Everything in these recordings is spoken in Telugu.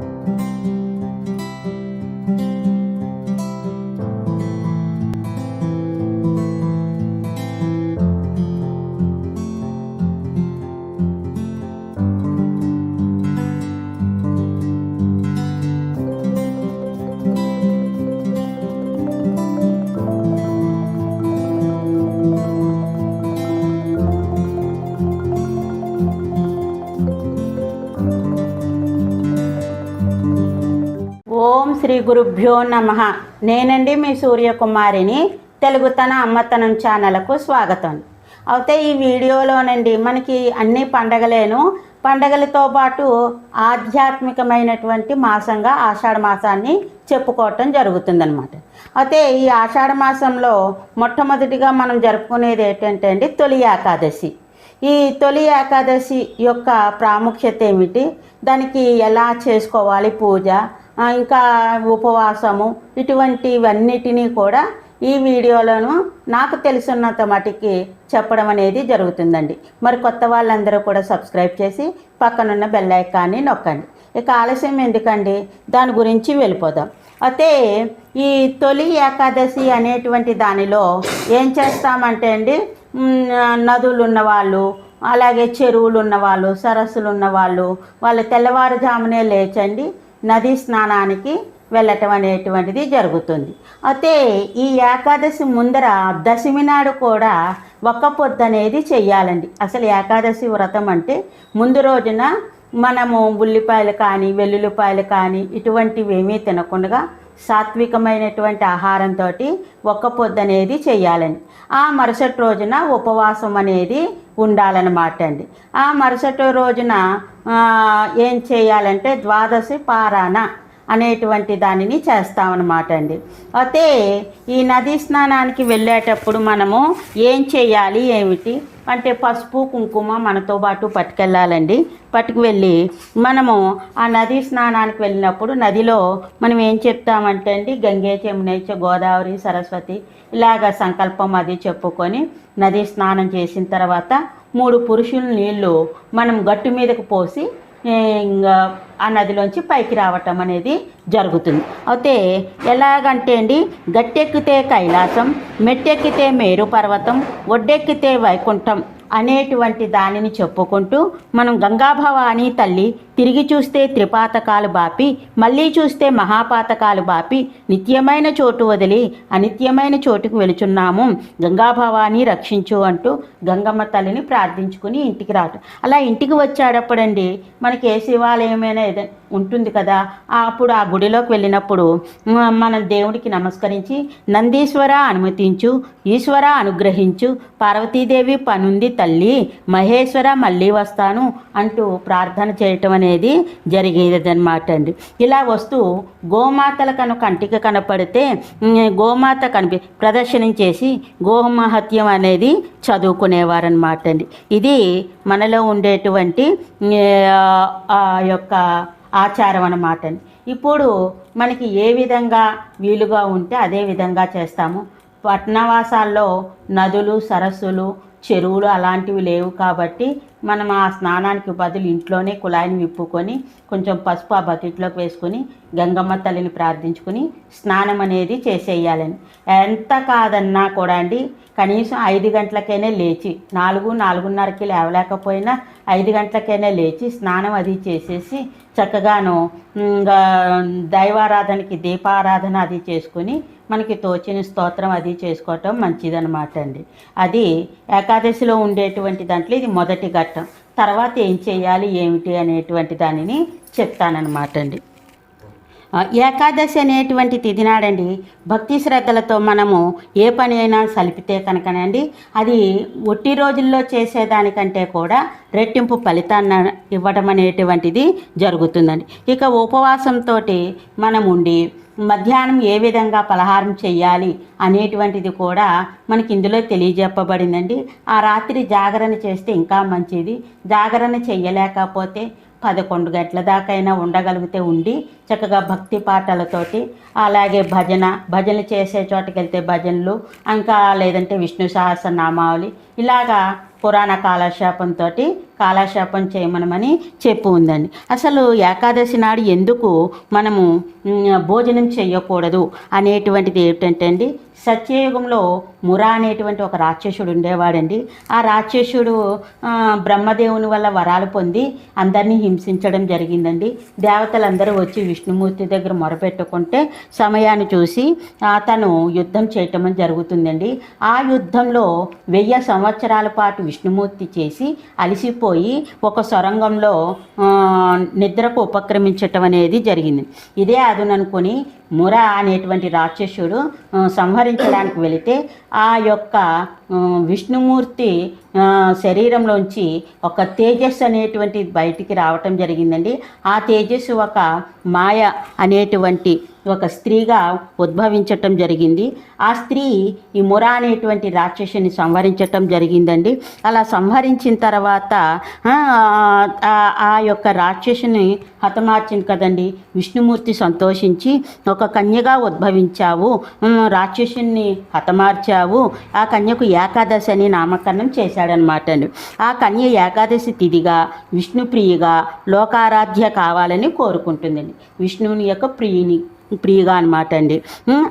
ఓం శ్రీ గురుభ్యో నమ. నేనండి మీ సూర్యకుమారిని. తెలుగుతన అమ్మతనం ఛానల్కు స్వాగతం. అయితే ఈ వీడియోలోనండి మనకి అన్ని పండగలేను. పండగలతో పాటు ఆధ్యాత్మికమైనటువంటి మాసంగా ఆషాఢ మాసాన్ని చెప్పుకోవటం జరుగుతుందనమాట అయితే ఈ ఆషాఢ మాసంలో మొట్టమొదటిగా మనం జరుపుకునేది ఏంటంటే అండి తొలి ఏకాదశి. ఈ తొలి ఏకాదశి యొక్క ప్రాముఖ్యత ఏమిటి? దానికి ఎలా చేసుకోవాలి పూజ? ఇంకా ఉపవాసము ఇటువంటివన్నిటినీ కూడా ఈ వీడియోలోను నాకు తెలుసున్నంత మటుకి చెప్పడం అనేది జరుగుతుందండి. మరి కొత్త వాళ్ళందరూ కూడా సబ్స్క్రైబ్ చేసి పక్కనున్న బెల్ ఐకాన్ని నొక్కండి. ఇక ఆలస్యం ఎందుకండి? దాని గురించి వెళ్ళిపోదాం. అయితే ఈ తొలి ఏకాదశి అనేటువంటి దానిలో ఏం చేస్తామంటే అండి నదులు ఉన్నవాళ్ళు అలాగే చెరువులు ఉన్నవాళ్ళు సరస్సులు ఉన్నవాళ్ళు వాళ్ళు తెల్లవారుజామునే లేచండి నదీ స్నానానికి వెళ్ళటం అనేటువంటిది జరుగుతుంది. అయితే ఈ ఏకాదశి ముందర దశమి నాడు కూడా ఒక్క పొద్దు అనేది చెయ్యాలండి. అసలు ఏకాదశి వ్రతం అంటే ముందు రోజున మనము ఉల్లిపాయలు కానీ వెల్లుల్లిపాయలు కానీ ఇటువంటివి ఏమీ తినకుండా సాత్వికమైనటువంటి ఆహారంతో ఒక్క పొద్దు అనేది చెయ్యాలండి. ఆ మరుసటి రోజున ఉపవాసం అనేది ఉండాలన్నమాట అండి ఆ మరుసటి రోజున ఏం చేయాలంటే ద్వాదశి పారాణ అనేటువంటి దానిని చేస్తామన్నమాట అండి అయితే ఈ నదీ స్నానానికి వెళ్ళేటప్పుడు మనము ఏం చేయాలి ఏమిటి? అంటే పసుపు కుంకుమ మనతో పాటు పట్టుకెళ్ళాలండి. పట్టుకు వెళ్ళి మనము ఆ నదీ స్నానానికి వెళ్ళినప్పుడు నదిలో మనం ఏం చెప్తామంటే అండి గంగే యమునేచ గోదావరి సరస్వతి ఇలాగ సంకల్పం అది చెప్పుకొని నదీ స్నానం చేసిన తర్వాత మూడు పురుషుల నీళ్ళు మనం గట్టు మీదకు పోసి ఇంకా ఆ నదిలోంచి పైకి రావటం అనేది జరుగుతుంది. అయితే ఎలాగంటే అండి గట్టెక్కితే కైలాసం మెట్టెక్కితే మేరు పర్వతం ఒడ్డెక్కితే వైకుంఠం అనేటువంటి దానిని చెప్పుకుంటూ మనం గంగాభవాని తల్లి తిరిగి చూస్తే త్రిపాతకాలు బాపి మళ్ళీ చూస్తే మహాపాతకాలు బాపి నిత్యమైన చోటు వదిలి అనిత్యమైన చోటుకు వెళుచున్నాము. గంగాభవాని రక్షించు అంటూ గంగమ్మ తల్లిని ప్రార్థించుకుని ఇంటికి రావటం అలా ఇంటికి వచ్చేటప్పుడండి మనకి ఏ శివాలయమైనా ఏదైనా ఉంటుంది కదా? అప్పుడు ఆ గుడిలోకి వెళ్ళినప్పుడు మన మనం దేవుడికి నమస్కరించి నందీశ్వర అనుమతించు ఈశ్వర అనుగ్రహించు పార్వతీదేవి పనుంది తల్లి మహేశ్వర మళ్ళీ వస్తాను అంటూ ప్రార్థన చేయటం అనేది అనేది జరిగేదన్నమాట అండి. ఇలా వస్తూ గోమాతల కను కంటికి కనపడితే గోమాత కనిపి ప్రదర్శనం చేసి గోమహత్యం అనేది చదువుకునేవారనమాట అండి. ఇది మనలో ఉండేటువంటి ఆ యొక్క ఆచారం అన్నమాట అండి. ఇప్పుడు మనకి ఏ విధంగా వీలుగా ఉంటే అదే విధంగా చేస్తాము. పట్టణవాసాల్లో నదులు సరస్సులు చెరువులు అలాంటివి లేవు కాబట్టి మనం ఆ స్నానానికి బదులు ఇంట్లోనే కుళాయిని విప్పుకొని కొంచెం పసుపు ఆ బకెట్లోకి వేసుకొని గంగమ్మ తల్లిని ప్రార్థించుకుని స్నానం అనేది చేసేయాలని ఎంత కాదన్నా కూడా అండి కనీసం ఐదు గంటలకైనా లేచి నాలుగు నాలుగున్నరకి లేవలేకపోయినా ఐదు గంటలకైనా లేచి స్నానం అది చేసేసి చక్కగాను ఇంకా దైవారాధనకి దీపారాధన అది చేసుకుని మనకి తోచిన స్తోత్రం అది చేసుకోవటం మంచిదనమాట అండి. అది ఏకాదశిలో ఉండేటువంటి దాంట్లో ఇది మొదటి ఘట్టం. తర్వాత ఏం చేయాలి ఏమిటి అనేటువంటి దానిని చెప్తానన్నమాట అండి. ఏకాదశి అనేటువంటి తిథి నాడండి. భక్తి శ్రద్ధలతో మనము ఏ పని అయినా సలిపితే కనుకనండి. అది ఒట్టి రోజుల్లో చేసేదానికంటే కూడా రెట్టింపు ఫలితాన్ని ఇవ్వడం అనేటువంటిది జరుగుతుందండి. ఇక ఉపవాసంతో మనం ఉండి మధ్యాహ్నం ఏ విధంగా పలహారం చేయాలి అనేటువంటిది కూడా మనకి ఇందులో తెలియజెప్పబడిందండి. ఆ రాత్రి జాగరణ చేస్తే ఇంకా మంచిది. జాగరణ చెయ్యలేకపోతే పదకొండు గంటల దాకైనా ఉండగలిగితే ఉండి చక్కగా భక్తి పాటలతోటి అలాగే భజన భజనలు చేసే చోటకి వెళ్తే భజనలు ఇంకా లేదంటే విష్ణు సహస్రనామావళి ఇలాగా పురాణ కాలక్షేపంతో కాలక్షేపం చేయమనమని చెప్పు ఉందండి. అసలు ఏకాదశి నాడు ఎందుకు మనము భోజనం చేయకూడదు అనేటువంటిది ఏమిటంటే అండి సత్యయుగంలో మురా అనేటువంటి ఒక రాక్షసుడు ఉండేవాడండి. ఆ రాక్షసుడు బ్రహ్మదేవుని వల్ల వరాలు పొంది అందరినీ హింసించడం జరిగిందండి. దేవతలందరూ వచ్చి విష్ణుమూర్తి దగ్గర మొరపెట్టుకుంటే సమయాన్ని చూసి అతను యుద్ధం చేయటం జరుగుతుందండి. ఆ యుద్ధంలో వెయ్యి సంవత్సరాల పాటు విష్ణుమూర్తి చేసి పోయి ఒక సొరంగంలో నిద్రకు ఉపక్రమించటం అనేది జరిగింది. ఇదే అదుననుకొని ముర అనేటువంటి రాక్షసుడు సంహరించడానికి వెళితే ఆ యొక్క విష్ణుమూర్తి శరీరంలోంచి ఒక తేజస్సు అనేటువంటి బయటికి రావటం జరిగిందండి. ఆ తేజస్సు ఒక మాయ అనేటువంటి ఒక స్త్రీగా ఉద్భవించటం జరిగింది. ఆ స్త్రీ ఈ ముర అనేటువంటి రాక్షసుని సంహరించటం జరిగిందండి. అలా సంహరించిన తర్వాత ఆ, యొక్క రాక్షసుని హతమార్చింది కదండి. విష్ణుమూర్తి సంతోషించి ఒక కన్యగా ఉద్భవించావు. రాక్షసుని హతమార్చావు. ఆ కన్యకు ఏకాదశి అని నామకరణం చేశాడనమాట అండి ఆ కన్య ఏకాదశి తిథిగా విష్ణుప్రియగా లోకారాధ్య కావాలని కోరుకుంటుందండి. విష్ణువుని యొక్క ప్రియుని ప్రియుగా అనమాట అండి.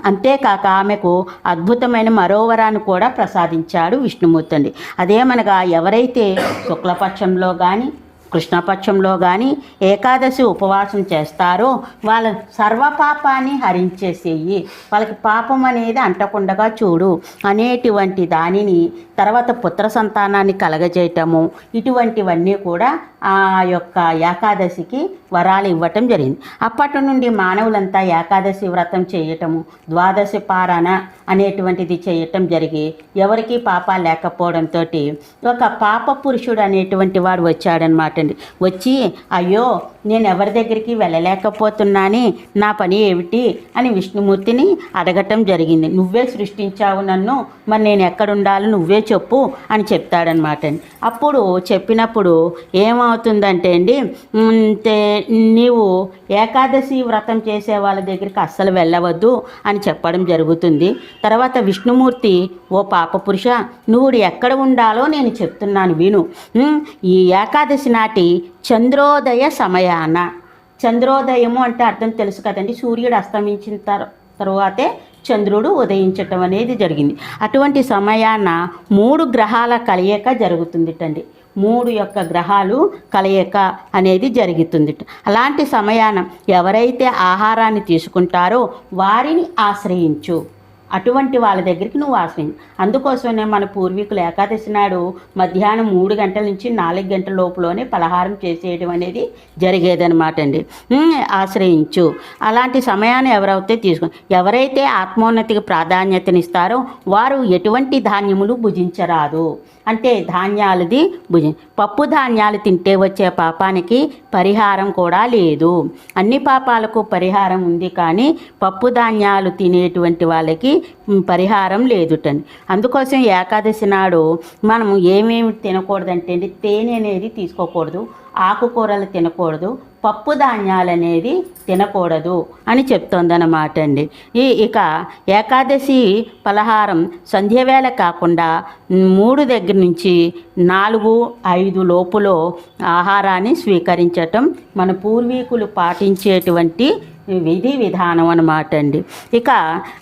అంతేకాక ఆమెకు అద్భుతమైన మరోవరాన్ని కూడా ప్రసాదించాడు విష్ణుమూర్తి అండి. అదేమనగా ఎవరైతే శుక్లపక్షంలో కానీ కృష్ణపక్షంలో కానీ ఏకాదశి ఉపవాసం చేస్తారో వాళ్ళ సర్వపాపాన్ని హరించేసేయి. వాళ్ళకి పాపం అనేది అంటకుండగా చూడు అనేటువంటి దానిని తర్వాత పుత్ర సంతానాన్ని కలగజేయటము ఇటువంటివన్నీ కూడా ఆ యొక్క ఏకాదశికి వరాలు ఇవ్వటం జరిగింది. అప్పటి నుండి మానవులంతా ఏకాదశి వ్రతం చేయటము ద్వాదశి పారాణ అనేటువంటిది చేయటం జరిగి ఎవరికి పాపాలు లేకపోవడంతో ఒక పాప పురుషుడు అనేటువంటి వాడు వచ్చాడనమాట అండి. వచ్చి అయ్యో నేను ఎవరి దగ్గరికి వెళ్ళలేకపోతున్నాని నా పని ఏమిటి? అని విష్ణుమూర్తిని అడగటం జరిగింది. నువ్వే సృష్టించావు నన్ను మరి నేను ఎక్కడుండాలో నువ్వే చెప్పు అని చెప్తాడనమాట అండి. అప్పుడు చెప్పినప్పుడు ఏమవుతుందంటే అండి నీవు ఏకాదశి వ్రతం చేసే వాళ్ళ దగ్గరికి అస్సలు వెళ్ళవద్దు అని చెప్పడం జరుగుతుంది. తర్వాత విష్ణుమూర్తి ఓ పాప పురుష నువ్వు ఎక్కడ ఉండాలో నేను చెప్తున్నాను విను. ఈ ఏకాదశి నాటి చంద్రోదయ సమయాన. చంద్రోదయము అంటే అర్థం తెలుసు కదండి. సూర్యుడు అస్తమించిన తర్- తరువాతే చంద్రుడు ఉదయించటం అనేది జరిగింది. అటువంటి సమయాన మూడు గ్రహాల కలయిక జరుగుతుందిటండి. మూడు యొక్క గ్రహాలు కలయిక అనేది జరుగుతుంది అలాంటి సమయాన ఎవరైతే ఆహారాన్ని తీసుకుంటారో వారిని ఆశ్రయించు. అటువంటి వాళ్ళ దగ్గరికి నువ్వు ఆశ్రయించు. అందుకోసమే మన పూర్వీకులు ఏకాదశి నాడు మధ్యాహ్నం మూడు గంటల నుంచి నాలుగు గంటల లోపులోనే పలహారం చేసేయడం అనేది జరిగేదనమాట అండి ఆశ్రయించు. అలాంటి సమయాన్ని ఎవరైతే తీసుకు ఎవరైతే ఆత్మోన్నతికి ప్రాధాన్యతనిస్తారో వారు ఎటువంటి ధాన్యములు భుజించరాదు. అంటే ధాన్యాలది భుజం. పప్పు ధాన్యాలు తింటే వచ్చే పాపానికి పరిహారం కూడా లేదు. అన్ని పాపాలకు పరిహారం ఉంది కానీ పప్పు ధాన్యాలు తినేటువంటి వాళ్ళకి పరిహారం లేదుటండి అందుకోసం ఏకాదశి నాడు మనం ఏమేమి తినకూడదంటే అండి తేనె అనేది తీసుకోకూడదు ఆకుకూరలు తినకూడదు పప్పు ధాన్యాలు అనేది తినకూడదు అని చెప్తోందన్నమాట అండి ఈ ఇక ఏకాదశి పలహారం సంధ్యవేళ కాకుండా మూడు దగ్గర నుంచి నాలుగు ఐదు లోపులో ఆహారాన్ని స్వీకరించటం మన పూర్వీకులు పాటించేటువంటి విధి విధానం అన్నమాట అండి ఇక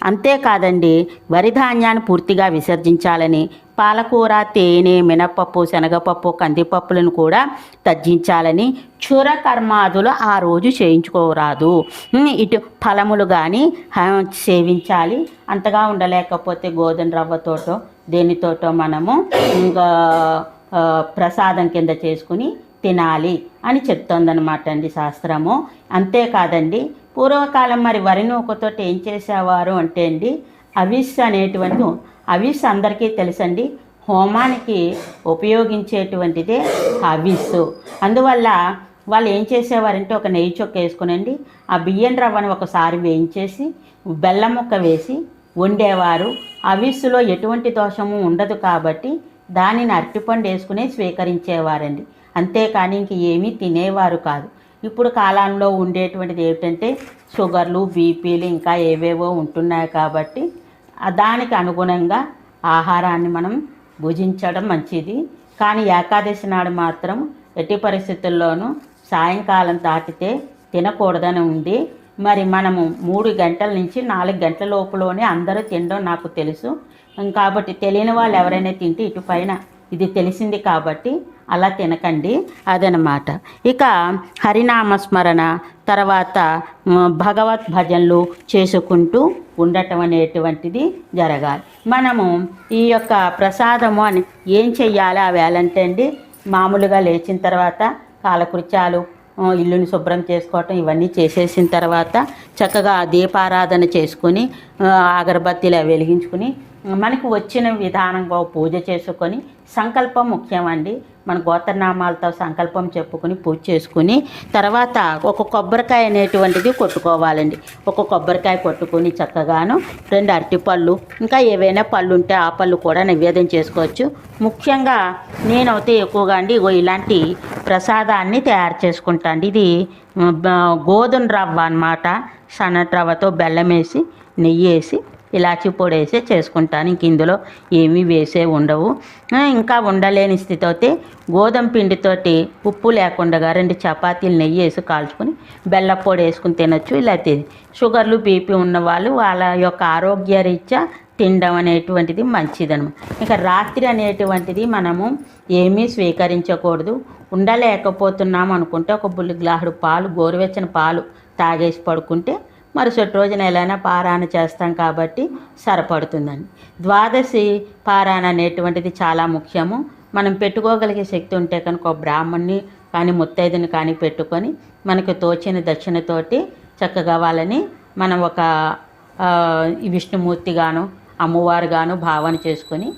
అంతేకాదండి వరి ధాన్యాన్ని పూర్తిగా విసర్జించాలని పాలకూర తేనె మినపప్పు శనగపప్పు కందిపప్పులను కూడా తగ్గించాలని క్షుర కర్మాదులు ఆ రోజు చేయించుకోరాదు. ఇటు ఫలములు కానీ సేవించాలి. అంతగా ఉండలేకపోతే గోధుమ రవ్వతోటో దేనితోటో మనము ఇంకా ప్రసాదం కింద చేసుకుని తినాలి అని చెప్తోందనమాట అండి శాస్త్రము. అంతేకాదండి పూర్వకాలం మరి వరి నూకతోటి ఏం చేసేవారు అంటే అండి అవిస్ అనేటువంటి అవిస్ అందరికీ తెలుసండి. హోమానికి ఉపయోగించేటువంటిదే హవీస్. అందువల్ల వాళ్ళు ఏం చేసేవారంటే ఒక నెయ్యి చొక్క వేసుకునండి. ఆ బియ్యం రవ్వను ఒకసారి వేయించేసి బెల్లం ముక్క వేసి వండేవారు. అవిస్సులో ఎటువంటి దోషము ఉండదు కాబట్టి దానిని అరటిపండు వేసుకునే స్వీకరించేవారండి. అంతేకాని ఇంక ఏమీ తినేవారు కాదు. ఇప్పుడు కాలంలో ఉండేటువంటిది ఏమిటంటే షుగర్లు బీపీలు ఇంకా ఏవేవో ఉంటున్నాయి కాబట్టి దానికి అనుగుణంగా ఆహారాన్ని మనం భుజించడం మంచిది. కానీ ఏకాదశి నాడు మాత్రం ఎట్టి పరిస్థితుల్లోనూ సాయంకాలం దాటితే తినకూడదని ఉంది. మరి మనము మూడు గంటల నుంచి నాలుగు గంటల లోపులోనే అందరూ తినడం నాకు తెలుసు. కాబట్టి తెలియని వాళ్ళు ఎవరైనా తింటే ఇటు పైన ఇది తెలిసింది కాబట్టి అలా తినకండి అదనమాట. ఇక హరినామస్మరణ తర్వాత భగవత్ భజనలు చేసుకుంటూ ఉండటం అనేటువంటిది జరగాలి. మనము ఈ యొక్క ప్రసాదము అని ఏం చెయ్యాలి ఆ వేలంటే అండి మామూలుగా లేచిన తర్వాత కాలకృత్యాలు ఇల్లుని శుభ్రం చేసుకోవటం ఇవన్నీ చేసేసిన తర్వాత చక్కగా దీపారాధన చేసుకుని ఆ, అగరబత్తీలు వెలిగించుకుని మనకు వచ్చిన విధానంగా పూజ చేసుకొని సంకల్పం ముఖ్యమండి. మన గోత్రనామాలతో సంకల్పం చెప్పుకొని పూజ చేసుకుని తర్వాత ఒక కొబ్బరికాయ అనేటువంటిది కొట్టుకోవాలండి. ఒక కొబ్బరికాయ కొట్టుకుని చక్కగాను రెండు అరటిపళ్ళు ఇంకా ఏవైనా పళ్ళు ఉంటే ఆ పళ్ళు కూడా నివేదం చేసుకోవచ్చు. ముఖ్యంగా నేనైతే ఎక్కువగా అండి ఇగో ఇలాంటి ప్రసాదాన్ని తయారు చేసుకుంటాను ఇది గోధుమ రవ్వ అన్నమాట. సన్నటి రవ్వతో బెల్లం వేసి నెయ్యి వేసి ఇలాచి పొడి వేసి చేసుకుంటాను. ఇంక ఇందులో ఏమీ వేసే ఉండవు. ఇంకా ఉండలేని స్థితి అయితే గోధుమ పిండితోటి ఉప్పు లేకుండా రెండు చపాతీలు నెయ్యి వేసి కాల్చుకొని బెల్లం పొడి వేసుకుని తినొచ్చు. ఇలా షుగర్లు బీపీ ఉన్నవాళ్ళు వాళ్ళ యొక్క ఆరోగ్య రీత్యా తినడం అనేటువంటిది మంచిదనమాట. ఇక రాత్రి అనేటువంటిది మనము ఏమీ స్వీకరించకూడదు. ఉండలేకపోతున్నాం అనుకుంటే ఒక బుల్లి గ్లాసుడు పాలు గోరువెచ్చని పాలు తాగేసి పడుకుంటే మరుసటి రోజున ఎలానా పారాయణ చేస్తాం కాబట్టి సరిపడుతుందండి. ద్వాదశి పారాయణ అనేటువంటిది చాలా ముఖ్యము. మనం పెట్టుకోగలిగే శక్తి ఉంటే కనుక ఒక బ్రాహ్మణ్ణి కానీ ముత్తైదుని కానీ పెట్టుకొని మనకు తోచిన దక్షిణతోటి చక్కగా వాళ్ళని మనం ఒక విష్ణుమూర్తిగాను అమ్మవారుగాను భావన చేసుకొని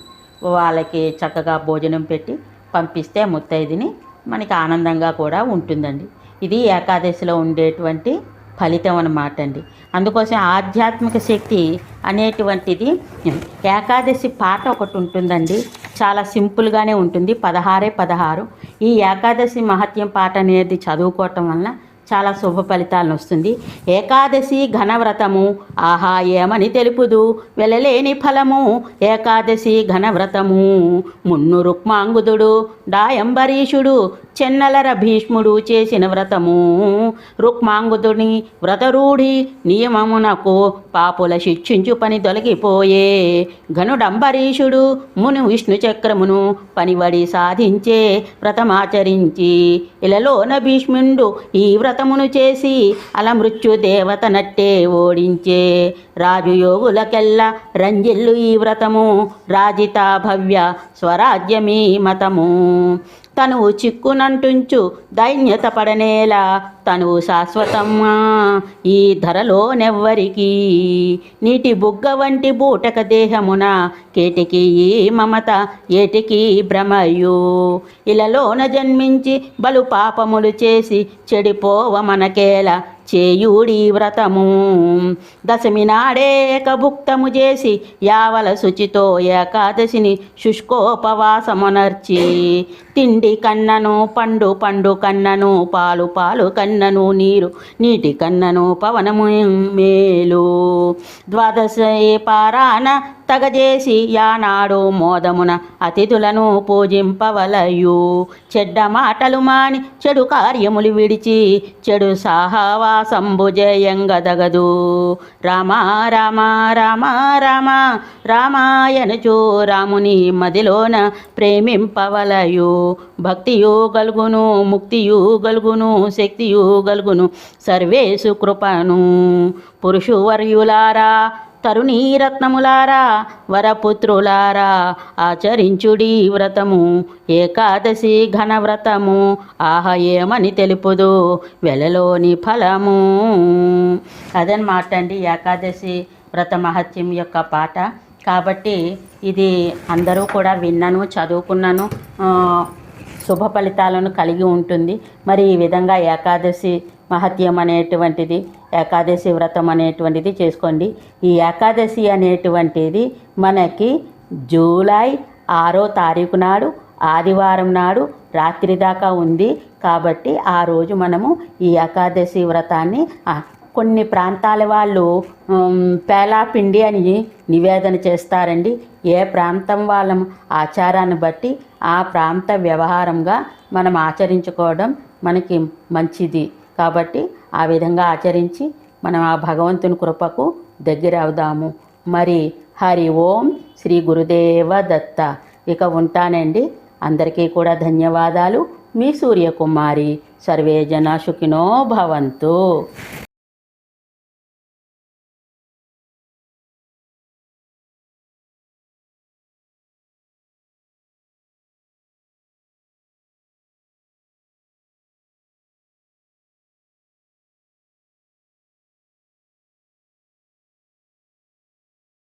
వాళ్ళకి చక్కగా భోజనం పెట్టి పంపిస్తే ముత్తైదుని మనకి ఆనందంగా కూడా ఉంటుందండి. ఇది ఏకాదశిలో ఉండేటువంటి ఫలితం అన్నమాట అండి అందుకోసం ఆధ్యాత్మిక శక్తి అనేటువంటిది ఏకాదశి పాట ఒకటి ఉంటుందండి. చాలా సింపుల్గానే ఉంటుంది. పదహారే పదహారు. ఈ ఏకాదశి మహత్యం పాట అనేది చదువుకోవటం వలన చాలా శుభ ఫలితాలను వస్తుంది. ఏకాదశి ఘనవ్రతము ఆహా ఏమని తెలుపుదు? వెళ్ళలేని ఫలము ఏకాదశి ఘనవ్రతము. మున్ను రుక్మాంగుదుడు డాయంబరీషుడు చెన్నలర భీష్ముడు చేసిన వ్రతము. రుక్మాంగుదుని వ్రతరూఢి నియమమునకు పాపుల శిక్షించు పని తొలగిపోయే. ఘనుడంబరీషుడు మును విష్ణు చక్రమును పనివడి సాధించే వ్రతమాచరించి ఇలలోన భీష్ముండు ఈ వ్రతమును చేసి అల మృత్యు దేవత నట్టే ఓడించే. రాజుయోగులకెల్లా రంజిల్లు ఈ వ్రతము. రాజిత భవ్య స్వరాజ్యమీ మతము. తనువు చిక్కునంటుంచు దైన్యత పడనేలా తనువు శాశ్వతమ్మా. ఈ ధరలోనెవ్వరికి? నీటి బుగ్గ వంటి బూటక దేహమున కేటికి ఈ మమత ఏటికి భ్రమయు ఇలలోన జన్మించి బలు పాపములు చేసి చెడిపోవ మనకేల చేయుడి వ్రతము. దశమి నాడే కభుక్తము చేసి యావల శుచితో ఏకాదశిని శుష్కోపవాసమునర్చి తిండి కన్నను పండు పండు కన్నను పాలు పాలు కన్నను నీరు నీటి కన్నను పవనము మేలు. ద్వాదశ పారాన తగజేసి యానాడు మోదమున అతిథులను పూజింపవలయు. చెడ్డ మాటలు మాని చెడు కార్యములు విడిచి చెడు సాహవాసంబు జయంగదగదు. రామ రామ రామ రామ రామాయణచో రాముని మదిలోన ప్రేమింపవలయు. భక్తియు గలుగును ముక్తియు గలుగును శక్తియు గలుగును సర్వేసు కృపను. పురుషువర్యులారా తరుణీరత్నములారా వరపుత్రులారా ఆచరించుడి వ్రతము ఏకాదశి ఘన వ్రతము ఆహ ఏమని తెలుపుదు వెలలోని ఫలము. అదనమాట అండి ఏకాదశి వ్రత మహత్యం యొక్క పాట. కాబట్టి ఇది అందరూ కూడా విన్నాను చదువుకున్నాను శుభ ఫలితాలను కలిగి ఉంటుంది. మరి ఈ విధంగా ఏకాదశి మహత్యం అనేటువంటిది ఏకాదశి వ్రతం అనేటువంటిది చేసుకోండి. ఈ ఏకాదశి అనేటువంటిది మనకి జూలై ఆరో తారీఖు నాడు ఆదివారం నాడు రాత్రి దాకా ఉంది. కాబట్టి ఆ రోజు మనము ఈ ఏకాదశి వ్రతాన్ని కొన్ని ప్రాంతాల వాళ్ళు పేలాపిండి అని నివేదన చేస్తారండి. ఏ ప్రాంతం వాళ్ళ ఆచారాన్ని బట్టి ఆ ప్రాంత వ్యవహారంగా మనం ఆచరించుకోవడం మనకి మంచిది. కాబట్టి ఆ విధంగా ఆచరించి మనం ఆ భగవంతుని కృపకు దగ్గర అవుదాము. మరి హరి ఓం శ్రీ గురుదేవ దత్త. ఇక ఉంటానండి. అందరికీ కూడా ధన్యవాదాలు. మీ సూర్యకుమారి. సర్వే జనా సుఖినో భవంతు.